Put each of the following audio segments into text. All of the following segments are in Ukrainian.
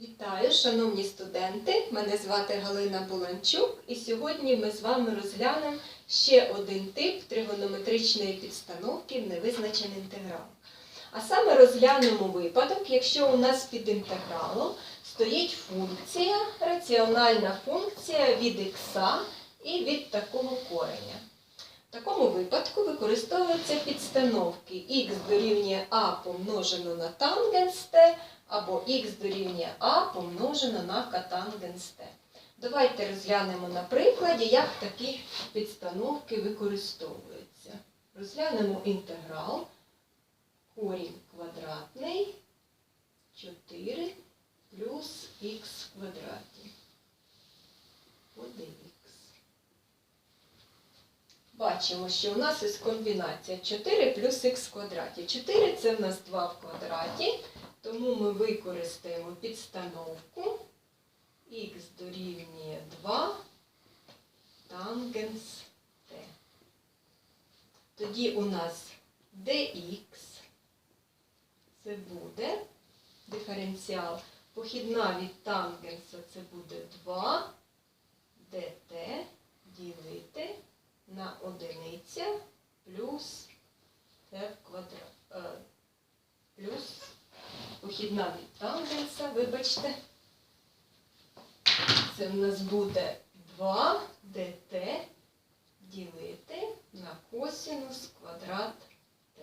Вітаю, шановні студенти! Мене звати Галина Буланчук, і сьогодні ми з вами розглянемо ще один тип тригонометричної підстановки в невизначений інтеграл. А саме розглянемо випадок, якщо у нас під інтегралом стоїть функція, раціональна функція від х і від такого кореня. В такому випадку використовуються підстановки х дорівнює а помножено на тангенс t або х дорівнює а помножено на катангенс t. Давайте розглянемо на прикладі, як такі підстановки використовуються. Розглянемо інтеграл корінь квадратний 4 плюс х в квадраті. 1х. Бачимо, що у нас із комбінація 4 плюс х в квадраті. 4 це в нас 2 в квадраті, тому ми використаємо підстановку х дорівнює 2 тангенс t. Тоді у нас dx це буде диференціал. Похідна від тангенса це буде 2 dt ділити на одиниця плюс t в квадрат. е, Плюс похідна від тангенса, вибачте. Це в нас буде 2 dt ділити на косінус квадрат t.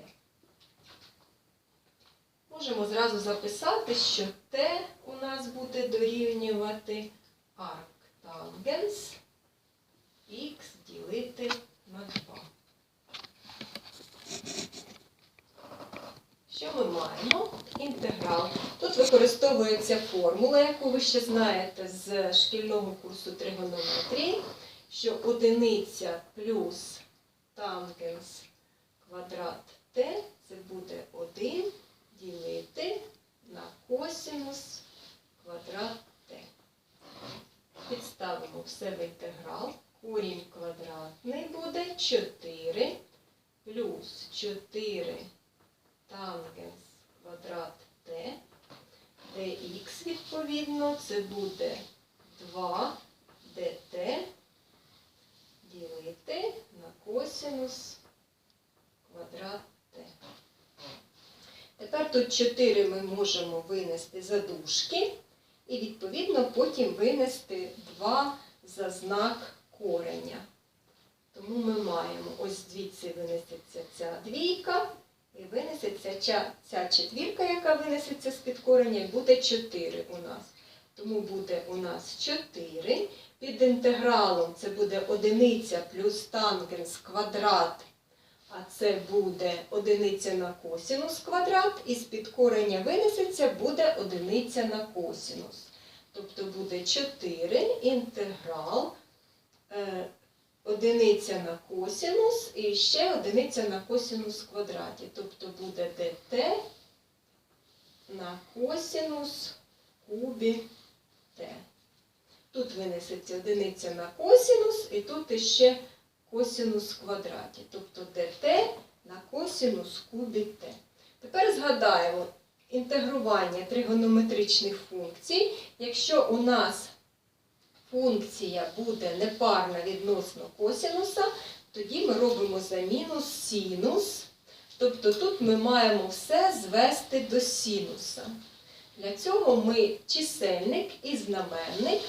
Можемо зразу записати, що t у нас буде дорівнювати арктангенс х ділити на 2. Що ми маємо? Інтеграл. Тут використовується формула, яку ви ще знаєте з шкільного курсу тригонометрії, що одиниця плюс тангенс квадрат t це буде 1 ділити на косинус квадрат t. Підставимо все в інтеграл. Корінь квадратний буде 4 плюс 4 тангенс квадрат t, dx відповідно це буде 2 dt ділити на косинус квадрат t. Тепер тут 4 ми можемо винести за дужки і відповідно потім винести 2 за знак кореня. Тому ми маємо ось звідси винесеться ця двійка. І винесеться ця, ця четвірка, яка винесеться з-під кореня, і буде 4 у нас. Тому буде у нас 4. Під інтегралом це буде одиниця плюс тангенс квадрат, а це буде одиниця на косінус квадрат, і з-під кореня винесеться буде одиниця на косінус. Тобто буде 4 інтеграл. Е, одиниця на косінус і ще одиниця на косінус в квадраті. Тобто буде dt на косінус кубі t. Тут винесеться одиниця на косінус і тут іще косінус в квадраті. Тобто dt на косінус кубі t. Тепер згадаємо інтегрування тригонометричних функцій. Якщо у нас функція буде непарна відносно косінуса, тоді ми робимо заміну синус. Тобто тут ми маємо все звести до синуса. Для цього ми чисельник і знаменник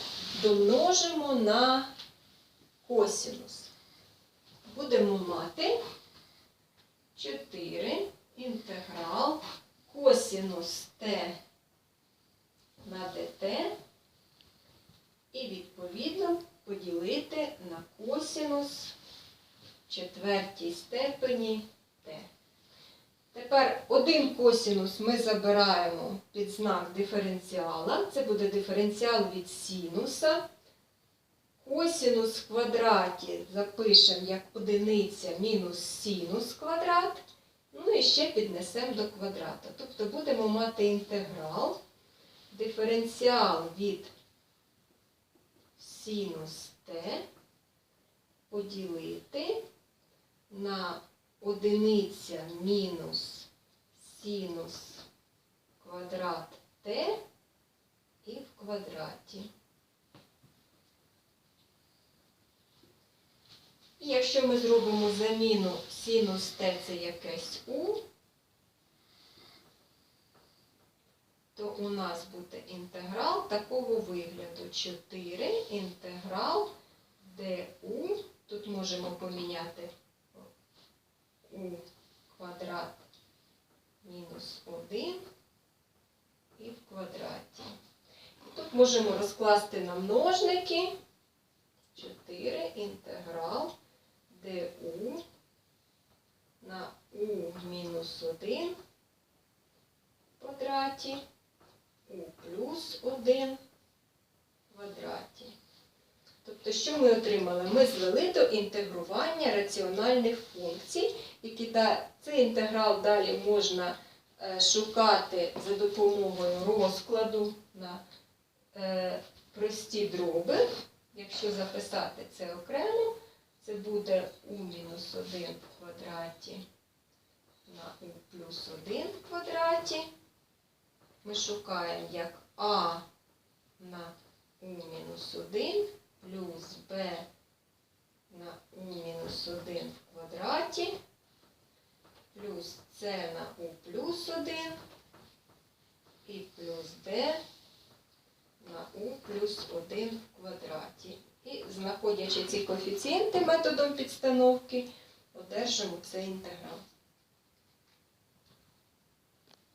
домножимо на косінус. Будемо мати 4 інтеграл косінус t на dt і відповідно поділити на косінус в четвертій степені t. Тепер один косінус ми забираємо під знак диференціала. Це буде диференціал від синуса. Косінус в квадраті запишемо як одиниця мінус синус квадрат. Ну і ще піднесемо до квадрата. Тобто будемо мати інтеграл, диференціал від синус t поділити на одиниця мінус синус квадрат t і в квадраті. І якщо ми зробимо заміну синус t це якесь u, то у нас буде інтеграл такого вигляду 4 інтеграл du. Тут можемо поміняти у квадрат мінус 1 і в квадраті. Тут можемо розкласти на множники 4 інтеграл du на u мінус 1 в квадраті у плюс 1 в квадраті. Тобто, що ми отримали? Ми звели до інтегрування раціональних функцій, які да, цей інтеграл далі можна е, шукати за допомогою розкладу на е, прості дроби. Якщо записати це окремо, це буде у мінус 1 в квадраті на у плюс 1 в квадраті. Ми шукаємо як а на мінус 1 плюс b на мінус 1 в квадраті плюс c на у плюс 1 і плюс d на у плюс 1 в квадраті. І знаходячи ці коефіцієнти методом підстановки, одержимо цей інтеграл.